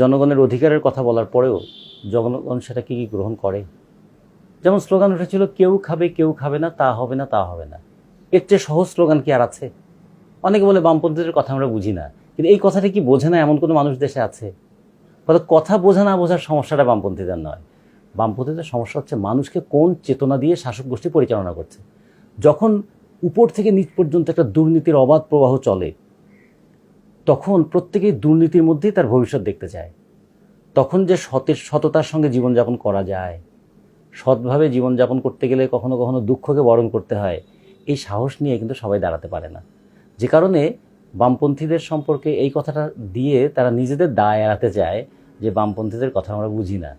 জনগণের অধিকারের কথা বলার পরেও জনগণ সেটা কী কী গ্রহণ করে? যেমন স্লোগান উঠেছিল, কেউ খাবে কেউ খাবে না, তা হবে না, তা হবে না। এর চেয়ে সহজ স্লোগান কি আর আছে? অনেকে বলে বামপন্থীদের কথা আমরা বুঝি না, কিন্তু এই কথাটা কি বোঝে না এমন কোনো মানুষ দেশে আছে? অর্থাৎ কথা বোঝা না বোঝার সমস্যাটা বামপন্থীদের নয়। বামপন্থীদের সমস্যা হচ্ছে মানুষকে কোন চেতনা দিয়ে শাসক গোষ্ঠী পরিচালনা করছে? যখন উপর থেকে নিচ পর্যন্ত একটা দুর্নীতির অবাধ প্রবাহ চলে তখন প্রত্যেকেই দুর্নীতির মধ্যেই তার ভবিষ্যৎ দেখতে চায়। তখন যে সতের, সততার সঙ্গে জীবনযাপন করা যায়, সৎভাবে জীবনযাপন করতে গেলে কখনো কখনো দুঃখকে বরণ করতে হয়, এই সাহস নিয়ে কিন্তু সবাই দাঁড়াতে পারে না। যে কারণে বামপন্থীদের সম্পর্কে এই কথাটা দিয়ে তারা নিজেদের দায় এড়াতে চায় যে বামপন্থীদের কথা আমরা বুঝি না।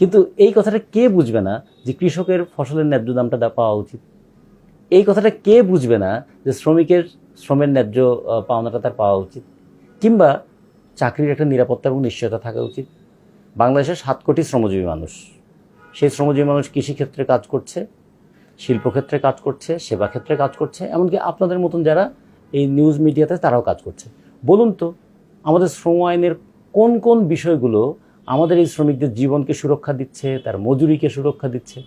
কিন্তু এই কথাটা কে বুঝবে না যে কৃষকের ফসলের ন্যায্য দামটা পাওয়া উচিত? এই কথাটা কে বুঝবে না যে শ্রমিকের শ্রমের ন্যায্য পাওনাটা তার পাওয়া উচিত? কিংবা চাকরির একটা নিরাপত্তা এবং নিশ্চয়তা থাকা উচিত। বাংলাদেশের সাত কোটি শ্রমজীবী মানুষ। সেই শ্রমজীবী মানুষ কৃষিক্ষেত্রে কাজ করছে, শিল্পক্ষেত্রে কাজ করছে সেবা ক্ষেত্রে কাজ করছে, এমনকি আপনাদের মতন যারা এই নিউজ মিডিয়াতে তারাও কাজ করছে। বলুন তো, আমাদের শ্রম আইনের কোন কোন বিষয়গুলো আমাদের এই শ্রমিকদের জীবনকে সুরক্ষা দিচ্ছে, তার মজুরিকে সুরক্ষা দিচ্ছে?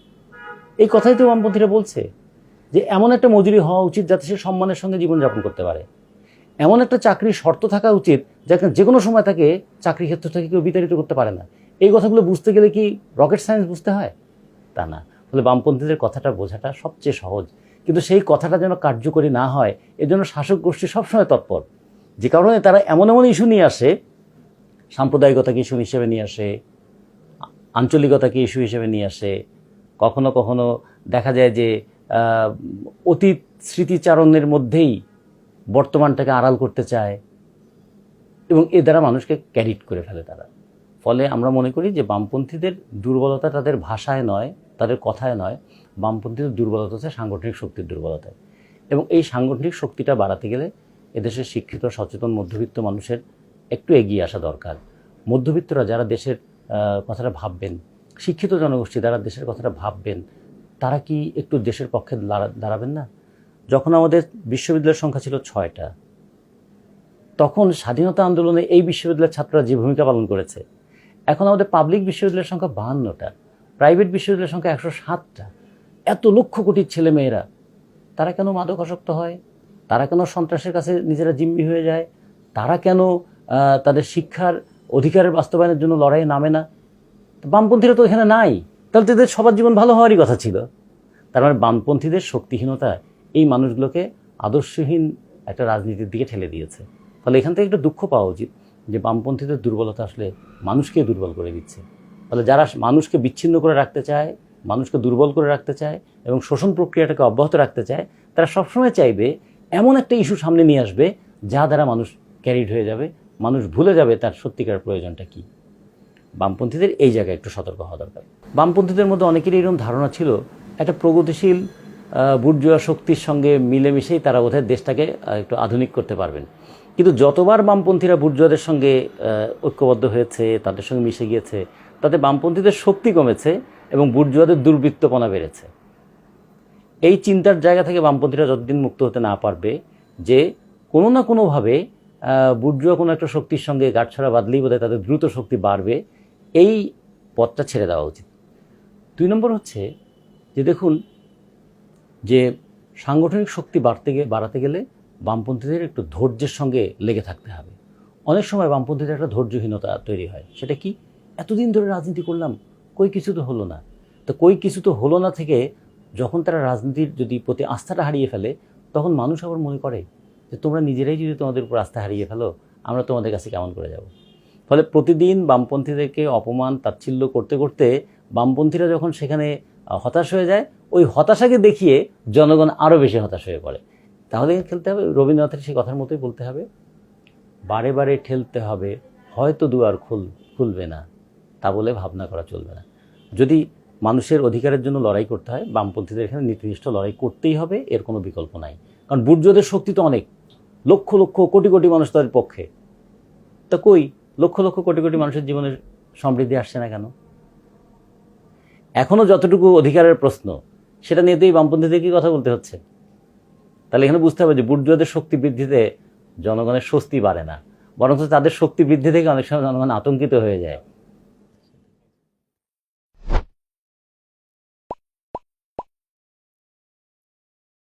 এই কথাই তো বামপন্থীরা বলছে, যে এমন একটা মজুরি হওয়া উচিত যাতে সে সম্মানের সঙ্গে জীবনযাপন করতে পারে। এমন একটা চাকরির শর্ত থাকা উচিত যাকে যে কোনো সময় তাকে চাকরি ক্ষেত্র থেকে কেউ বিতাড়িত করতে পারে না। এই কথাগুলো বুঝতে গেলে কি রকেট সায়েন্স বুঝতে হয়? তা না। ফলে বামপন্থীদের কথাটা বোঝাটা সবচেয়ে সহজ। কিন্তু সেই কথাটা যেন কার্যকরী না হয় এজন্য শাসক গোষ্ঠী সবসময় তৎপর। যে কারণে তারা এমন এমন ইস্যু নিয়ে আসে, সাম্প্রদায়িকতাকে ইস্যু হিসেবে নিয়ে আসে, আঞ্চলিকতাকে ইস্যু হিসেবে নিয়ে আসে, কখনো কখনো দেখা যায় যে অতীত স্মৃতিচারণের মধ্যেই বর্তমানটাকে আড়াল করতে চায় এবং এ দ্বারা মানুষকে ক্যারিট করে ফেলে তারা। ফলে আমরা মনে করি যে বামপন্থীদের দুর্বলতা তাদের ভাষায় নয়, তাদের কথায় নয়। বামপন্থীদের দুর্বলতা হচ্ছে সাংগঠনিক শক্তির দুর্বলতায় এবং এই সাংগঠনিক শক্তিটা বাড়াতে গেলে এদেশের শিক্ষিত, সচেতন, মধ্যবিত্ত মানুষের একটু এগিয়ে আসা দরকার। মধ্যবিত্তরা যারা দেশের কথাটা ভাববেন, শিক্ষিত জনগোষ্ঠী যারা দেশের কথাটা ভাববেন, তারা কি একটু দেশের পক্ষে দাঁড়াবেন না? যখন আমাদের বিশ্ববিদ্যালয়ের সংখ্যা ছিল ছয়টা, তখন স্বাধীনতা আন্দোলনে এই বিশ্ববিদ্যালয়ের ছাত্ররা যে ভূমিকা পালন করেছে, এখন আমাদের পাবলিক বিশ্ববিদ্যালয়ের সংখ্যা বাহান্নটা প্রাইভেট বিশ্ববিদ্যালয়ের সংখ্যা একশো সাতটা। এত লক্ষ কোটির ছেলে মেয়েরা তারা কেন মাদক আসক্ত হয়? তারা কেন সন্ত্রাসের কাছে নিজেরা জিম্মি হয়ে যায়? তারা কেন তাদের শিক্ষার অধিকারের বাস্তবায়নের জন্য লড়াইয়ে নামে না? বামপন্থীরা তো এখানে নাই। তাহলে তাদের সবার জীবন ভালো হওয়ারই কথা ছিল। তার মানে বামপন্থীদের শক্তিহীনতা এই মানুষগুলোকে আদর্শহীন একটা রাজনীতির দিকে ঠেলে দিয়েছে। ফলে এখান থেকে একটু দুঃখ পাওয়া উচিত যে বামপন্থীদের দুর্বলতা আসলে মানুষকে দুর্বল করে দিচ্ছে। ফলে যারা মানুষকে বিচ্ছিন্ন করে রাখতে চায়, মানুষকে দুর্বল করে রাখতে চায় এবং শোষণ প্রক্রিয়াটাকে অব্যাহত রাখতে চায়, তারা সবসময় চাইবে এমন একটা ইস্যু সামনে নিয়ে আসবে যা দ্বারা মানুষ ক্যারিড হয়ে যাবে, মানুষ ভুলে যাবে তার সত্যিকার প্রয়োজনটা কী। বামপন্থীদের এই জায়গায় একটু সতর্ক হওয়া দরকার। বামপন্থীদের মধ্যে অনেকেরই এরকম ধারণা ছিল, একটা প্রগতিশীল বুর্জোয়া শক্তির সঙ্গে মিলেমিশেই তারা বোধহয় দেশটাকে একটু আধুনিক করতে পারবেন। কিন্তু যতবার বামপন্থীরা বুর্জোয়াদের সঙ্গে ঐক্যবদ্ধ হয়েছে, তাদের সঙ্গে মিশে গিয়েছে, তাতে বামপন্থীদের শক্তি কমেছে এবং বুর্জোয়াদের দুর্বৃত্তপনা বেড়েছে। এই চিন্তার জায়গা থেকে বামপন্থীরা যতদিন মুক্ত হতে না পারবে, যে কোনো না কোনোভাবে বুর্জুয়া কোনো একটা শক্তির সঙ্গে গাঁটছড়া বাঁধলেই বোধহয় তাদের দ্রুত শক্তি বাড়বে, এই পথটা ছেড়ে দেওয়া উচিত। দুই নম্বর হচ্ছে যে দেখুন যে সাংগঠনিক শক্তি বাড়তে গিয়ে বাড়াতে গেলে বামপন্থীদের একটু ধৈর্যের সঙ্গে লেগে থাকতে হবে। অনেক সময় বামপন্থীদের একটা ধৈর্যহীনতা তৈরি হয়। সেটা কি? এতদিন ধরে রাজনীতি করলাম, কই কিছু তো হলো না। তো কই কিছু তো হলো না থেকে যখন তারা রাজনীতির যদি প্রতি আস্থাটা হারিয়ে ফেলে, তখন মানুষ আবার মনে করে যে তোমরা নিজেরাই যদি তোমাদের উপর আস্থা হারিয়ে ফেলো, আমরা তোমাদের কাছে কেমন করে যাব? ফলে প্রতিদিন বামপন্থীদেরকে অপমান, তাচ্ছিল্য করতে করতে বামপন্থীরা যখন সেখানে হতাশ হয়ে যায় ওই হতাশাকে দেখিয়ে জনগণ আরও বেশি হতাশ হয়ে পড়ে। তাহলে খেলতে হবে, রবীন্দ্রনাথের সেই কথার মতোই বলতে হবে। বারে বারে ঠেলতে হবে, হয়তো দুয়ার খুল, খুলবে না, তা বলে ভাবনা করা চলবে না। যদি মানুষের অধিকারের জন্য লড়াই করতে হয়, বামপন্থীদের এখানে নীতিনিষ্ঠ লড়াই করতেই হবে, এর কোনো বিকল্প নাই। কারণ বুর্জদের শক্তি তো অনেক। লক্ষ লক্ষ, কোটি কোটি মানুষ তাদের পক্ষে। তা কই? লক্ষ লক্ষ, কোটি কোটি মানুষের জীবনের সমৃদ্ধি আসছে না কেন? এখনও যতটুকু অধিকারের প্রশ্ন সেটা নিয়ে তো এই বামপন্থীদের বামপন্থীদেরকে কথা বলতে হচ্ছে? তাহলে এখানে বুঝতে হবে যে বুর্জুয়াদের শক্তি বৃদ্ধিতে জনগণের স্বস্তি বাড়ে না। বরং তাদের শক্তি বৃদ্ধি থেকে অনেক সময় জনগণ আতঙ্কিত হয়ে যায়।